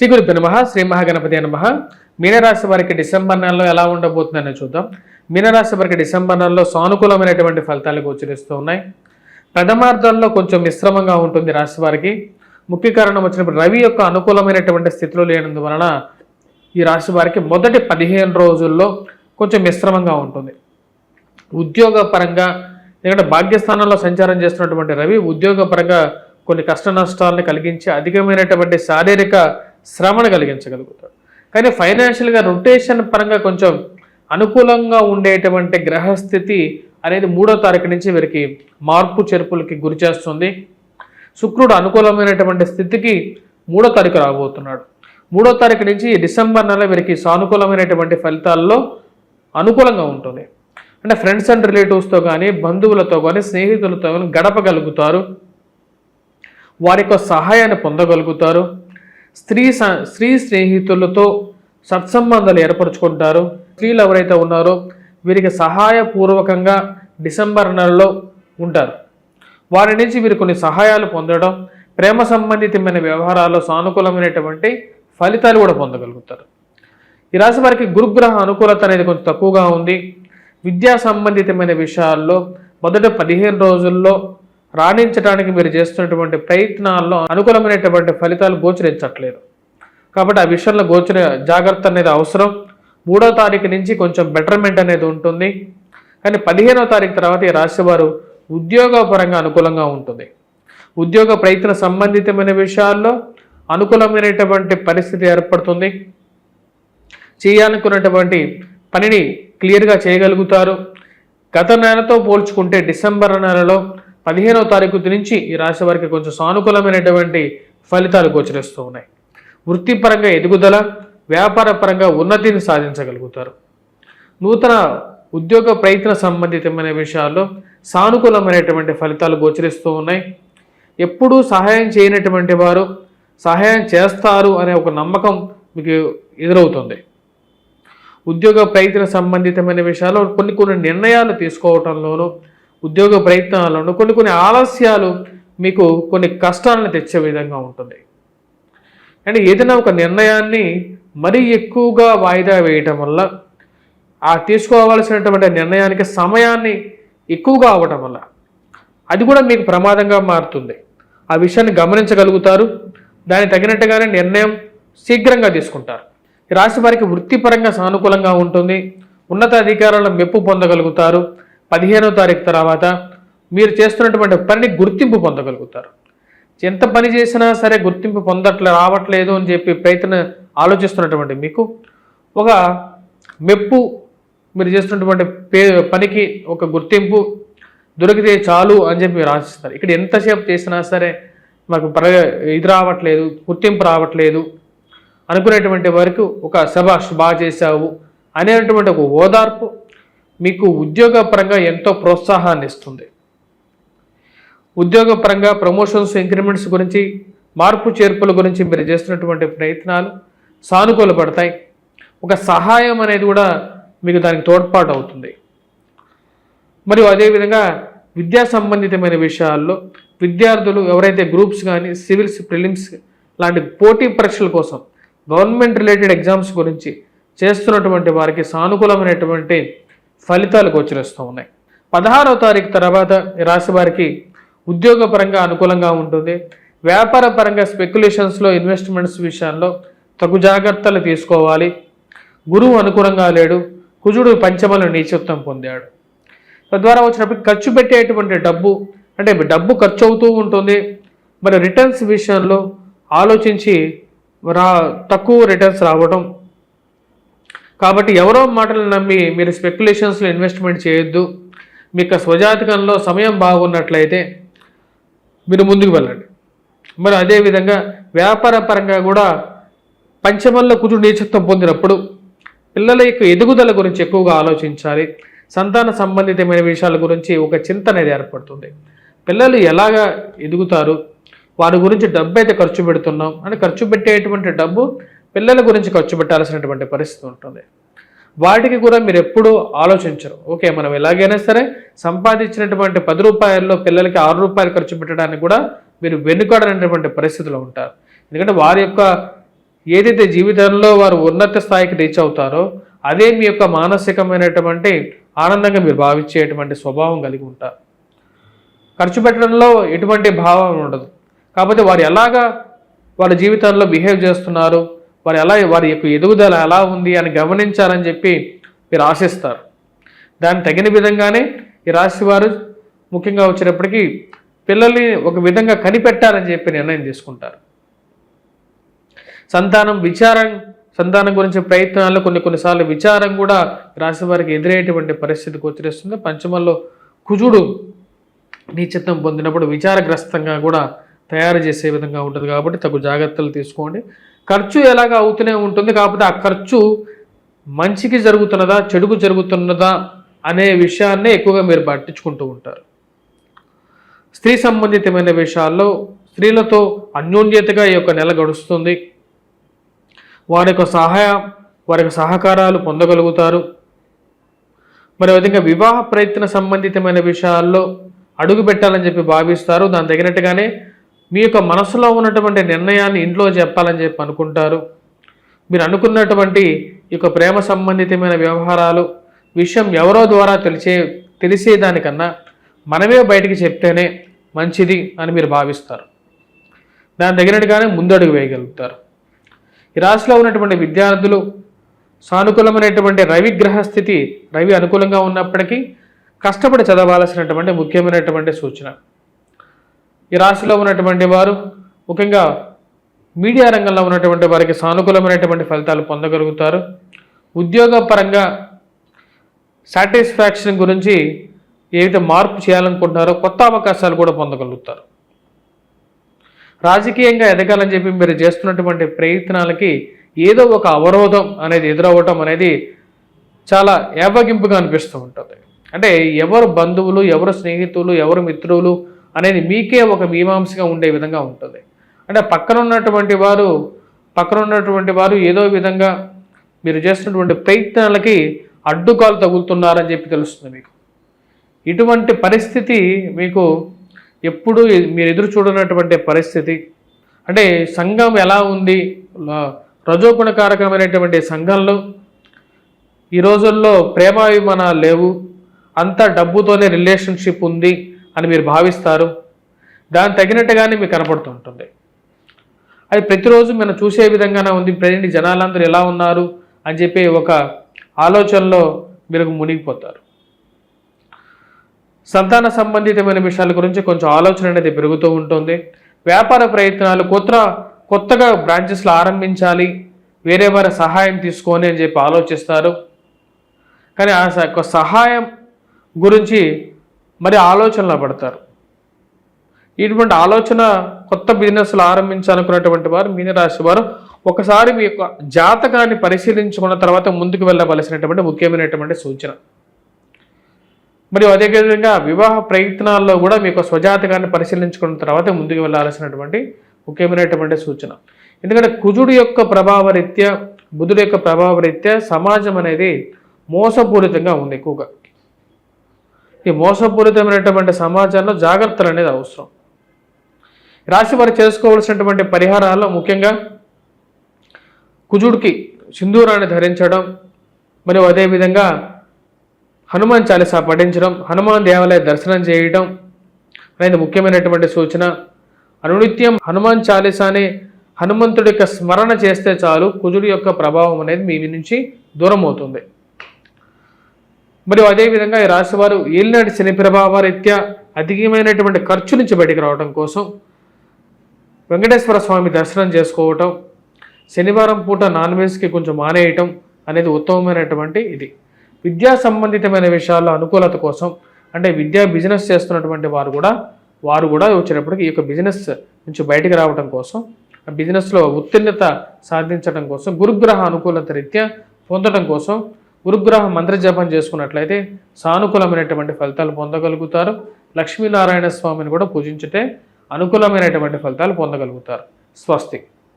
శ్రీ గురు నమ శ్రీ మహాగణపతి నమ. మీనరాశి వారికి డిసెంబర్ నెలలో ఎలా ఉండబోతుందని చూద్దాం. మీనరాశి వారికి డిసెంబర్ నెలలో సానుకూలమైనటువంటి ఫలితాలు గోచరిస్తూ ఉన్నాయి. ప్రథమార్థంలో కొంచెం మిశ్రమంగా ఉంటుంది రాశి వారికి. ముఖ్య కారణం వచ్చినప్పుడు రవి యొక్క అనుకూలమైనటువంటి స్థితిలో లేనందువలన ఈ రాశి వారికి మొదటి పదిహేను రోజుల్లో కొంచెం మిశ్రమంగా ఉంటుంది. ఉద్యోగపరంగా ఎందుకంటే భాగ్యస్థానంలో సంచారం చేస్తున్నటువంటి రవి ఉద్యోగపరంగా కొన్ని కష్ట నష్టాలను కలిగించి అధికమైనటువంటి శారీరక శ్రమను కలిగించగలుగుతాడు. కానీ ఫైనాన్షియల్గా రొటేషన్ పరంగా కొంచెం అనుకూలంగా ఉండేటువంటి గ్రహస్థితి అనేది మూడో తారీఖు నుంచి వీరికి మార్పు చేర్పులకి గురి చేస్తుంది. శుక్రుడు అనుకూలమైనటువంటి స్థితికి మూడో తారీఖు రాబోతున్నాడు. మూడో తారీఖు నుంచి డిసెంబర్ నెల వీరికి సానుకూలమైనటువంటి ఫలితాల్లో అనుకూలంగా ఉంటుంది. అంటే ఫ్రెండ్స్ అండ్ రిలేటివ్స్తో కానీ బంధువులతో కానీ స్నేహితులతో కానీ గడపగలుగుతారు. వారి యొక్క సహాయాన్ని పొందగలుగుతారు. స్త్రీ స- స్త్రీ స్నేహితులతో సత్సంబంధాలు ఏర్పరచుకుంటారు. స్త్రీలు ఎవరైతే ఉన్నారో వీరికి సహాయపూర్వకంగా డిసెంబర్ నెలలో ఉంటారు. వారి నుంచి వీరు కొన్ని సహాయాలు పొందడం ప్రేమ సంబంధితమైన వ్యవహారాల్లో సానుకూలమైనటువంటి ఫలితాలు కూడా పొందగలుగుతారు. ఈ రాశి వారికి గురుగ్రహ అనుకూలత అనేది కొంచెం తక్కువగా ఉంది. విద్యా సంబంధితమైన విషయాల్లో మొదట పదిహేను రోజుల్లో రాణించడానికి మీరు చేస్తున్నటువంటి ప్రయత్నాల్లో అనుకూలమైనటువంటి ఫలితాలు గోచరించట్లేదు. కాబట్టి ఆ విషయంలో గోచర జాగ్రత్త అనేది అవసరం. మూడో తారీఖు నుంచి కొంచెం బెటర్మెంట్ అనేది ఉంటుంది. కానీ పదిహేనో తారీఖు తర్వాత ఈ రాశి వారు ఉద్యోగపరంగా అనుకూలంగా ఉంటుంది. ఉద్యోగ ప్రయత్న సంబంధితమైన విషయాల్లో అనుకూలమైనటువంటి పరిస్థితి ఏర్పడుతుంది. చేయాలనుకున్నటువంటి పనిని క్లియర్గా చేయగలుగుతారు. గత నెలతో పోల్చుకుంటే డిసెంబర్ నెలలో పదిహేనవ తారీఖు నుంచి ఈ రాశి వారికి కొంచెం సానుకూలమైనటువంటి ఫలితాలు గోచరిస్తూ ఉన్నాయి. వృత్తిపరంగా ఎదుగుదల వ్యాపార పరంగా ఉన్నతిని సాధించగలుగుతారు. నూతన ఉద్యోగ ప్రయత్న సంబంధితమైన విషయాల్లో సానుకూలమైనటువంటి ఫలితాలు గోచరిస్తూ ఉన్నాయి. ఎప్పుడూ సహాయం చేయనటువంటి వారు సహాయం చేస్తారు అనే ఒక నమ్మకం మీకు ఎదురవుతుంది. ఉద్యోగ ప్రయత్న సంబంధితమైన విషయాల్లో కొన్ని కొన్ని నిర్ణయాలు తీసుకోవటంలోనూ ఉద్యోగ ప్రయత్నాలను కొన్ని కొన్ని ఆలస్యాలు మీకు కొన్ని కష్టాలను తెచ్చే విధంగా ఉంటుంది. అండ్ ఏదైనా ఒక నిర్ణయాన్ని మరీ ఎక్కువగా వాయిదా వేయటం వల్ల ఆ తీసుకోవాల్సినటువంటి నిర్ణయానికి సమయాన్ని ఎక్కువగా అవ్వటం వల్ల అది కూడా మీకు ప్రమాదంగా మారుతుంది. ఆ విషయాన్ని గమనించగలుగుతారు. దానికి తగినట్టుగానే నిర్ణయం శీఘ్రంగా తీసుకుంటారు. రాశి వారికి వృత్తిపరంగా సానుకూలంగా ఉంటుంది. ఉన్నత అధికారులను మెప్పు పొందగలుగుతారు. పదిహేనో తారీఖు తర్వాత మీరు చేస్తున్నటువంటి పనిని గుర్తింపు పొందగలుగుతారు. ఎంత పని చేసినా సరే గుర్తింపు పొందట్లే రావట్లేదు అని చెప్పి ప్రయత్నం ఆలోచిస్తున్నటువంటి మీకు ఒక మెప్పు మీరు చేస్తున్నటువంటి పే పనికి ఒక గుర్తింపు దొరికితే చాలు అని చెప్పి మీరు ఆశిస్తారు. ఇక్కడ ఎంతసేపు చేసినా సరే మాకు ప్ర ఇది రావట్లేదు గుర్తింపు రావట్లేదు అనుకునేటువంటి వరకు ఒక శబాష్ బాగా చేశావు అనేటువంటి ఒక ఓదార్పు మీకు ఉద్యోగపరంగా ఎంతో ప్రోత్సాహాన్ని ఇస్తుంది ఉద్యోగపరంగా ప్రమోషన్స్ ఇంక్రిమెంట్స్ గురించి మార్పు చేర్పుల గురించి మీరు చేస్తున్నటువంటి ప్రయత్నాలు సానుకూలపడతాయి ఒక సహాయం అనేది కూడా మీకు దానికి తోడ్పాటు అవుతుంది. మరియు అదేవిధంగా విద్యా సంబంధితమైన విషయాల్లో విద్యార్థులు ఎవరైతే గ్రూప్స్ కానీ సివిల్స్ ప్రిలిమ్స్ లాంటి పోటీ పరీక్షల కోసం గవర్నమెంట్ రిలేటెడ్ ఎగ్జామ్స్ గురించి చేస్తున్నటువంటి వారికి సానుకూలమైనటువంటి ఫలితాలు గోచరిస్తూ ఉన్నాయి. పదహారవ తారీఖు తర్వాత రాశి వారికి ఉద్యోగపరంగా అనుకూలంగా ఉంటుంది. వ్యాపార పరంగా స్పెక్యులేషన్స్లో ఇన్వెస్ట్మెంట్స్ విషయాల్లో తగు జాగ్రత్తలు తీసుకోవాలి. గురువు అనుకూలంగా లేడు. కుజుడు పంచమలు నీచత్వం పొందాడు. తద్వారా వచ్చినప్పుడు ఖర్చు పెట్టేటువంటి డబ్బు అంటే డబ్బు ఖర్చు అవుతూ ఉంటుంది. మరి రిటర్న్స్ విషయంలో ఆలోచించి రా తక్కువ రిటర్న్స్ రావడం కాబట్టి ఎవరో మాటలు నమ్మి మీరు స్పెక్యులేషన్స్లో ఇన్వెస్ట్మెంట్ చేయొద్దు. మీకు స్వజాతకంలో సమయం బాగున్నట్లయితే మీరు ముందుకు వెళ్ళండి. మరి అదేవిధంగా వ్యాపార పరంగా కూడా పంచమల్లో కుజుడు నీచత్వం పొందినప్పుడు పిల్లల యొక్క ఎదుగుదల గురించి ఎక్కువగా ఆలోచించాలి. సంతాన సంబంధితమైన విషయాల గురించి ఒక చింత అనేది ఏర్పడుతుంది. పిల్లలు ఎలాగా ఎదుగుతారు? వారి గురించి డబ్బు అయితే ఖర్చు పెడుతున్నాం. అని ఖర్చు పెట్టేటువంటి డబ్బు పిల్లల గురించి ఖర్చు పెట్టాల్సినటువంటి పరిస్థితి ఉంటుంది. వాటికి కూడా మీరు ఎప్పుడూ ఆలోచించరు. ఓకే మనం ఎలాగైనా సరే సంపాదించినటువంటి పది రూపాయల్లో పిల్లలకి ఆరు రూపాయలు ఖర్చు పెట్టడానికి కూడా మీరు వెనుకాడనటువంటి పరిస్థితిలో ఉంటారు. ఎందుకంటే వారి యొక్క ఏదైతే జీవితంలో వారు ఉన్నత స్థాయికి రీచ్ అవుతారో అదే మీ యొక్క మానసికమైనటువంటి ఆనందంగా మీరు భావించేటువంటి స్వభావం కలిగి ఉంటారు. ఖర్చు పెట్టడంలో ఎటువంటి భావం ఉండదు. కాకపోతే వారు ఎలాగా వాళ్ళ జీవితంలో బిహేవ్ చేస్తున్నారు వారు ఎలా వారి యొక్క ఎదుగుదల ఎలా ఉంది అని గమనించాలని చెప్పి మీరు ఆశిస్తారు. దాన్ని తగిన విధంగానే ఈ రాశి వారు ముఖ్యంగా వచ్చినప్పటికీ పిల్లల్ని ఒక విధంగా కనిపెట్టాలని చెప్పి నిర్ణయం తీసుకుంటారు. సంతానం విచారం సంతానం గురించి ప్రయత్నాలు కొన్ని కొన్నిసార్లు విచారం కూడా రాశి వారికి ఎదురయ్యేటువంటి పరిస్థితి గోచరిస్తుంది పంచమంలో కుజుడు నీచిత్వం పొందినప్పుడు విచారగ్రస్తంగా కూడా తయారు చేసే విధంగా ఉంటుంది కాబట్టి తగు జాగ్రత్తలు తీసుకోండి. ఖర్చు ఎలాగ అవుతూనే ఉంటుంది కాకపోతే ఆ ఖర్చు మంచికి జరుగుతున్నదా చెడుకు జరుగుతున్నదా అనే విషయాన్నే ఎక్కువగా మీరు పట్టించుకుంటూ ఉంటారు. స్త్రీ సంబంధితమైన విషయాల్లో స్త్రీలతో అన్యోన్యతగా ఈ యొక్క నెల గడుస్తుంది. వారి యొక్క సహాయం వారి యొక్క సహకారాలు పొందగలుగుతారు. మరి విధంగా వివాహ ప్రయత్న సంబంధితమైన విషయాల్లో అడుగు పెట్టాలని చెప్పి భావిస్తారు. దాని తగినట్టుగానే మీ యొక్క మనసులో ఉన్నటువంటి నిర్ణయాన్ని ఇంట్లో చెప్పాలని చెప్పి అనుకుంటారు. మీరు అనుకున్నటువంటి ఈ యొక్క ప్రేమ సంబంధితమైన వ్యవహారాలు విషయం ఎవరో ద్వారా తెలిసే తెలిసేదానికన్నా మనమే బయటికి చెప్తేనే మంచిది అని మీరు భావిస్తారు. దాని తగినట్టుగానే ముందడుగు వేయగలుగుతారు. ఈ రాశిలో ఉన్నటువంటి విద్యార్థులు సానుకూలమైనటువంటి రవి గ్రహస్థితి రవి అనుకూలంగా ఉన్నప్పటికీ కష్టపడి చదవాల్సినటువంటి ముఖ్యమైనటువంటి సూచన. ఈ రాశిలో ఉన్నటువంటి వారు ముఖ్యంగా మీడియా రంగంలో ఉన్నటువంటి వారికి సానుకూలమైనటువంటి ఫలితాలు పొందగలుగుతారు. ఉద్యోగపరంగా సాటిస్ఫాక్షన్ గురించి ఏదైతే మార్పు చేయాలనుకుంటున్నారో కొత్త అవకాశాలు కూడా పొందగలుగుతారు. రాజకీయంగా ఎదగాలని చెప్పి మీరు చేస్తున్నటువంటి ప్రయత్నాలకి ఏదో ఒక అవరోధం అనేది ఎదురవ్వటం అనేది చాలా ఏవగింపుగా అనిపిస్తూ ఉంటుంది. అంటే ఎవరు బంధువులు ఎవరు స్నేహితులు ఎవరు మిత్రులు అనేది మీకే ఒక మీమాంసగా ఉండే విధంగా ఉంటుంది. అంటే పక్కన ఉన్నటువంటి వారు పక్కన ఉన్నటువంటి వారు ఏదో విధంగా మీరు చేస్తున్నటువంటి ప్రయత్నాలకి అడ్డుకాలు తగులుతున్నారని చెప్పి తెలుస్తుంది మీకు. ఇటువంటి పరిస్థితి మీకు ఎప్పుడు మీరు ఎదురు చూడనటువంటి పరిస్థితి. అంటే సంఘం ఎలా ఉంది? ల- రజోగుణకారకమైనటువంటి సంఘంలో ఈ రోజుల్లో ప్రేమాభిమానాలు లేవు. అంతా డబ్బుతోనే రిలేషన్షిప్ ఉంది. అని మీరు భావిస్తారు. దాని తగినట్టుగానే మీకు కనపడుతుంటుంది అది ప్రతిరోజు మనం చూసే విధంగానే ఉంది. ప్రజెంట్ జనాలందరూ ఎలా ఉన్నారు అని చెప్పి ఒక ఆలోచనలో మీరు మునిగిపోతారు. సంతాన సంబంధితమైన విషయాల గురించి కొంచెం ఆలోచన అనేది పెరుగుతూ ఉంటుంది. వ్యాపార ప్రయత్నాలు కొత్త కొత్తగా బ్రాంచెస్లు ఆరంభించాలి. వేరే వారి సహాయం తీసుకొని అని చెప్పి ఆలోచిస్తారు. కానీ ఆ యొక్క సహాయం గురించి మరి ఆలోచనలో పడతారు. ఇటువంటి ఆలోచన కొత్త బిజినెస్లు ఆరంభించాలనుకున్నటువంటి వారు మీనరాశి వారు ఒకసారి మీ యొక్క జాతకాన్ని పరిశీలించుకున్న తర్వాత ముందుకు వెళ్ళవలసినటువంటి ముఖ్యమైనటువంటి సూచన. మరియు అదేవిధంగా వివాహ ప్రయత్నాల్లో కూడా మీ యొక్క స్వజాతకాన్ని పరిశీలించుకున్న తర్వాత ముందుకు వెళ్ళాల్సినటువంటి ముఖ్యమైనటువంటి సూచన. ఎందుకంటే కుజుడు యొక్క ప్రభావ రీత్యా బుధుడు యొక్క ప్రభావ రీత్యా సమాజం అనేది మోసపూరితంగా ఉంది ఎక్కువగా. ఈ మోసపూరితమైనటువంటి సమాజంలో జాగ్రత్తలు అనేది అవసరం. రాశి వారు చేసుకోవాల్సినటువంటి పరిహారాల్లో ముఖ్యంగా కుజుడికి సింధూరాన్ని ధరించడం మరియు అదేవిధంగా హనుమాన్ చాలీసా పఠించడం హనుమాన్ దేవాలయ దర్శనం చేయడం అనేది ముఖ్యమైనటువంటి సూచన. అనునిత్యం హనుమాన్ చాలీసాని హనుమంతుడి యొక్క స్మరణ చేస్తే చాలు కుజుడి యొక్క ప్రభావం అనేది మీ నుంచి దూరం అవుతుంది మరియు అదేవిధంగా ఈ రాశివారు ఏలినాటి శని ప్రభావరీత్యా అధికమైనటువంటి ఖర్చు నుంచి బయటికి రావడం కోసం వెంకటేశ్వర స్వామి దర్శనం చేసుకోవటం శనివారం పూట నాన్ వెజ్కి కొంచెం మానేయటం అనేది ఉత్తమమైనటువంటి ఇది. విద్యా సంబంధితమైన విషయాల్లో అనుకూలత కోసం అంటే విద్యా బిజినెస్ చేస్తున్నటువంటి వారు కూడా వారు కూడా వచ్చినప్పటికీ ఈ యొక్క బిజినెస్ నుంచి బయటకు రావడం కోసం ఆ బిజినెస్లో ఉత్తీర్ణత సాధించడం కోసం గురుగ్రహ అనుకూలత రీత్యా పొందడం కోసం గురుగ్రహ మంత్రజపం చేసుకున్నట్లయితే సానుకూలమైనటువంటి ఫలితాలు పొందగలుగుతారు. లక్ష్మీనారాయణ స్వామిని కూడా పూజించితే అనుకూలమైనటువంటి ఫలితాలు పొందగలుగుతారు. స్వస్తి.